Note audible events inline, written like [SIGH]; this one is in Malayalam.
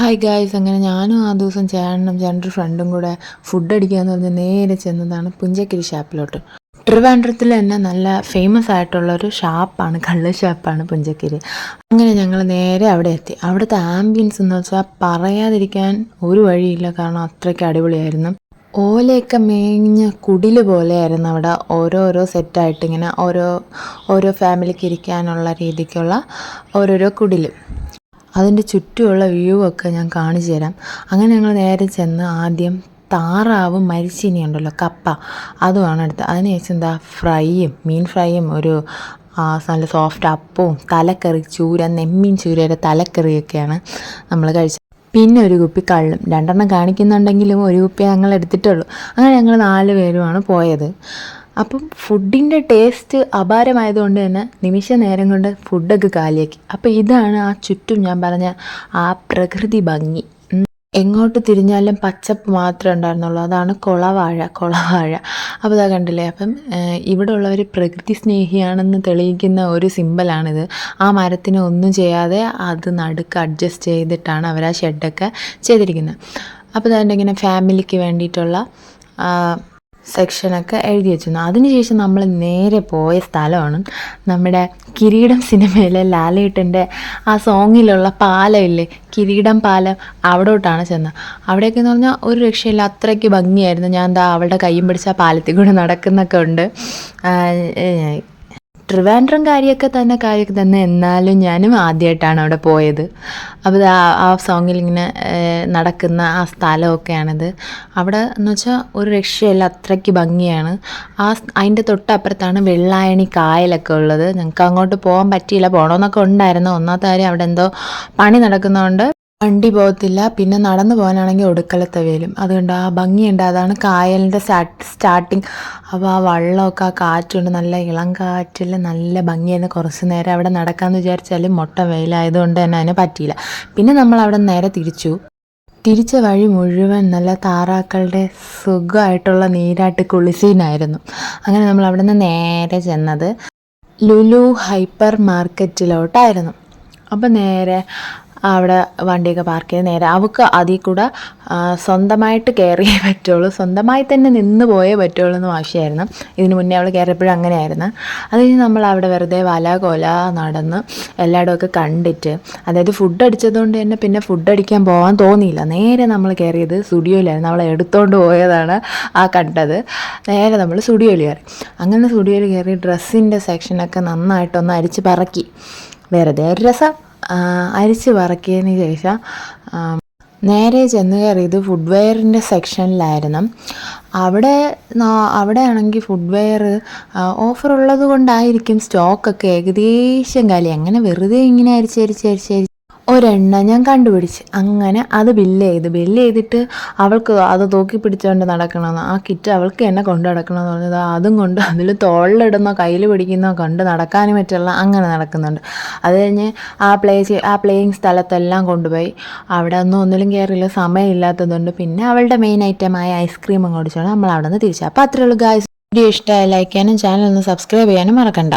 ഹായ് ഗായ്സ് അങ്ങനെ ഞാനും ആ ദിവസം ചേട്ടനും ചേട്ടന്റെ ഫ്രണ്ടും കൂടെ ഫുഡ് അടിക്കാന്ന് പറഞ്ഞ് നേരെ ചെന്നതാണ് പുഞ്ചക്കിരി ഷാപ്പിലോട്ട് ട്രിവാൻഡ്രത്തിൽ തന്നെ നല്ല ഫേമസ് ആയിട്ടുള്ള ഒരു ഷാപ്പാണ് കള്ള് ഷാപ്പാണ് പുഞ്ചക്കിരി. അങ്ങനെ ഞങ്ങൾ നേരെ അവിടെ എത്തി. അവിടുത്തെ ആംബിയൻസ് എന്ന് വെച്ചാൽ പറയാതിരിക്കാൻ ഒരു വഴിയില്ല കാരണം അത്രയ്ക്ക് അടിപൊളിയായിരുന്നു. ഓലയൊക്കെ മേഞ്ഞ കുടിൽ പോലെയായിരുന്നു അവിടെ ഓരോരോ സെറ്റായിട്ട് ഇങ്ങനെ ഓരോ ഓരോ ഫാമിലിക്ക് ഇരിക്കാനുള്ള രീതിക്കുള്ള ഓരോരോ കുടിൽ. അതിന്റെ ചുറ്റുമുള്ള വ്യൂ ഒക്കെ ഞാൻ കാണിച്ചു തരാം. അങ്ങനെ ഞങ്ങൾ നേരെ ചെന്ന് ആദ്യം താറാവ് മരിച്ചീനി ഉണ്ടല്ലോ കപ്പ. അതുമാണ് എടുത്തത്. അതിന് ശേഷം എന്താ ഫ്രൈയും മീൻ ഫ്രൈയും ഒരു നല്ല സോഫ്റ്റ് അപ്പവും തലക്കറി ചൂര നെമ്മീൻ ചൂരയുടെ തലക്കറിയൊക്കെയാണ് നമ്മൾ കഴിച്ചത്. പിന്നെ ഒരു കുപ്പി കള്ളും. രണ്ടെണ്ണം കാണിക്കുന്നുണ്ടെങ്കിലും ഒരു കുപ്പി ഞങ്ങൾ എടുത്തിട്ടുള്ളൂ. അങ്ങനെ ഞങ്ങൾ നാല് പേരുമാണ് പോയത്. അപ്പം ഫുഡിന്റെ ടേസ്റ്റ് അപാരമായതുകൊണ്ട് തന്നെ നിമിഷ നേരം കൊണ്ട് ഫുഡൊക്കെ കാലിയാക്കി. അപ്പോൾ ഇതാണ് ആ ചുറ്റും ഞാൻ പറഞ്ഞ ആ പ്രകൃതി ഭംഗി. എങ്ങോട്ട് തിരിഞ്ഞാലും പച്ചപ്പ് മാത്രമേ ഉണ്ടായിരുന്നുള്ളൂ. അതാണ് കൊളവാഴ കൊളവാഴ. അപ്പോൾ ഇതാ കണ്ടില്ലേ? അപ്പം ഇവിടെ ഉള്ളവർ പ്രകൃതി സ്നേഹിയാണെന്ന് തെളിയിക്കുന്ന ഒരു സിമ്പലാണിത്. ആ മരത്തിന് ഒന്നും ചെയ്യാതെ അത് നടുക്ക് അഡ്ജസ്റ്റ് ചെയ്തിട്ടാണ് അവർ ആ ഷെഡൊക്കെ ചെയ്തിരിക്കുന്നത്. അപ്പോൾ ഇതാണ്ട് ഇങ്ങനെ ഫാമിലിക്ക് വേണ്ടിയിട്ടുള്ള സെക്ഷനൊക്കെ എഴുതി വെച്ചിരുന്നു. അതിനുശേഷം നമ്മൾ നേരെ പോയ സ്ഥലമാണ് നമ്മുടെ കിരീടം സിനിമയിലെ ലാലേട്ടന്റെ ആ സോങ്ങിലുള്ള പാലമില്ലേ? കിരീടം പാലം അവിടോട്ടാണ് ചെന്നത്. അവിടെയൊക്കെ എന്ന് പറഞ്ഞാൽ ഒരു രക്ഷയില്ല അത്രയ്ക്ക് ഭംഗിയായിരുന്നു. ഞാൻ എന്താ അവളുടെ കയ്യും പിടിച്ച പാലത്തിൽ കൂടെ നടക്കുന്നൊക്കെ ഉണ്ട്. ട്രിവാൻഡ്രം കാര്യമൊക്കെ തന്നെ കാര്യമൊക്കെ തന്നെ. എന്നാലും ഞാനും ആദ്യമായിട്ടാണ് അവിടെ പോയത്. അപ്പോൾ ആ സോങ്ങിൽ ഇങ്ങനെ നടക്കുന്ന ആ സ്ഥലമൊക്കെയാണിത്. അവിടെ എന്ന് വെച്ചാൽ ഒരു രക്ഷയില്ല അത്രയ്ക്ക് ഭംഗിയാണ്. ആ അതിന്റെ തൊട്ടപ്പുറത്താണ് വെള്ളായണി കായലൊക്കെ ഉള്ളത്. ഞങ്ങൾക്ക് അങ്ങോട്ട് പോകാൻ പറ്റിയില്ല. പോകണമെന്നൊക്കെ ഉണ്ടായിരുന്നു. ഒന്നാമത്തെ കാര്യം അവിടെ എന്തോ പണി നടക്കുന്നതുകൊണ്ട് വണ്ടി പോകത്തില്ല. പിന്നെ നടന്നു പോകാനാണെങ്കിൽ ഒടുക്കളത്തെ വേലും. അതുകൊണ്ട് ആ ഭംഗിയുണ്ട്. അതാണ് കായലിന്റെ സ്റ്റാർട്ട് സ്റ്റാർട്ടിങ്. അപ്പോൾ ആ വള്ളമൊക്കെ ആ കാറ്റുണ്ട്. നല്ല ഇളം കാറ്റിൽ നല്ല ഭംഗിയായിരുന്നു. കുറച്ച് നേരം അവിടെ നടക്കാമെന്ന് വിചാരിച്ചാലും മുട്ട വെയിലായതുകൊണ്ട് തന്നെ അതിനെ പറ്റിയില്ല. പിന്നെ നമ്മൾ അവിടെ നേരെ തിരിച്ചു. തിരിച്ച വഴി മുഴുവൻ നല്ല താറാക്കളുടെ സുഖമായിട്ടുള്ള നീരാട്ട് കുളിസീനായിരുന്നു. അങ്ങനെ നമ്മൾ അവിടെ നിന്ന് നേരെ ചെന്നത് ലുലു ഹൈപ്പർ മാർക്കറ്റിലോട്ടായിരുന്നു അപ്പം നേരെ അവിടെ വണ്ടിയൊക്കെ പാർക്ക് ചെയ്ത് നേരെ അവൾക്ക് അതിൽ കൂടെ സ്വന്തമായിട്ട് കയറിയേ [LAUGHS] പറ്റുള്ളൂ. സ്വന്തമായി തന്നെ നിന്ന് പോയേ പറ്റുള്ളൂ എന്ന് വാശിയായിരുന്നു. ഇതിന് മുന്നേ അവൾ കയറിയപ്പോഴും അങ്ങനെയായിരുന്നു. അത് കഴിഞ്ഞ് നമ്മൾ അവിടെ വെറുതെ വല കൊല നടന്ന് എല്ലായിടമൊക്കെ കണ്ടിട്ട് അതായത് ഫുഡ് അടിച്ചതുകൊണ്ട് തന്നെ പിന്നെ ഫുഡ് അടിക്കാൻ പോകാൻ തോന്നിയില്ല. നേരെ നമ്മൾ കയറിയത് സ്റ്റുഡിയോയിലായിരുന്നു. അവളെ എടുത്തുകൊണ്ട് പോയതാണ് ആ കണ്ടത്. നേരെ നമ്മൾ സ്റ്റുഡിയോയിൽ കയറി അങ്ങനെ സ്റ്റുഡിയോയിൽ കയറി ഡ്രസ്സിന്റെ സെക്ഷനൊക്കെ നന്നായിട്ടൊന്ന് അരിച്ച് പറക്കി. വെറുതെ ഒരു രസം. അരിച്ച് പറക്കിയതിന് ശേഷം നേരെ ചെന്ന് കയറിയത് ഫുഡ് വെയറിന്റെ സെക്ഷനിലായിരുന്നു അവിടെ അവിടെ ആണെങ്കിൽ ഫുഡ് വെയർ ഓഫർ ഉള്ളത് കൊണ്ടായിരിക്കും സ്റ്റോക്കൊക്കെ ഏകദേശം കാലി. അങ്ങനെ വെറുതെ ഇങ്ങനെ അരിച്ച് അരിച്ച് അരിച്ച് അരിച്ച് ഒരെണ്ണം ഞാൻ കണ്ടുപിടിച്ച്. അങ്ങനെ അത് ബില്ല് ചെയ്ത്. ബില്ല് ചെയ്തിട്ട് അവൾക്ക് അത് തൂക്കി പിടിച്ചുകൊണ്ട് നടക്കണമെന്ന്. ആ കിറ്റ് അവൾക്ക് എന്നെ കൊണ്ട് നടക്കണമെന്ന് പറഞ്ഞത് അതും കൊണ്ട് അതിൽ തോളിലിടുന്നോ കയ്യിൽ പിടിക്കുന്നോ കണ്ട് നടക്കാനും പറ്റുള്ള അങ്ങനെ നടക്കുന്നുണ്ട്. അത് കഴിഞ്ഞ് ആ പ്ലേ ആ പ്ലേയിങ് സ്ഥലത്തെല്ലാം കൊണ്ടുപോയി. അവിടെ ഒന്നും ഒന്നിലും കയറില്ല സമയമില്ലാത്തതുകൊണ്ട് പിന്നെ അവളുടെ മെയിൻ ഐറ്റമായ ഐസ്ക്രീം അങ്ങോട്ട് നമ്മൾ അവിടെ നിന്ന് തിരിച്ചു അപ്പോൾ അത്രയുള്ളൂ ഗായ്സ് വീഡിയോ ഇഷ്ടമായി ലൈക്ക് ചെയ്യാനും ചാനൽ ഒന്ന് സബ്സ്ക്രൈബ് ചെയ്യാനും മറക്കണ്ട.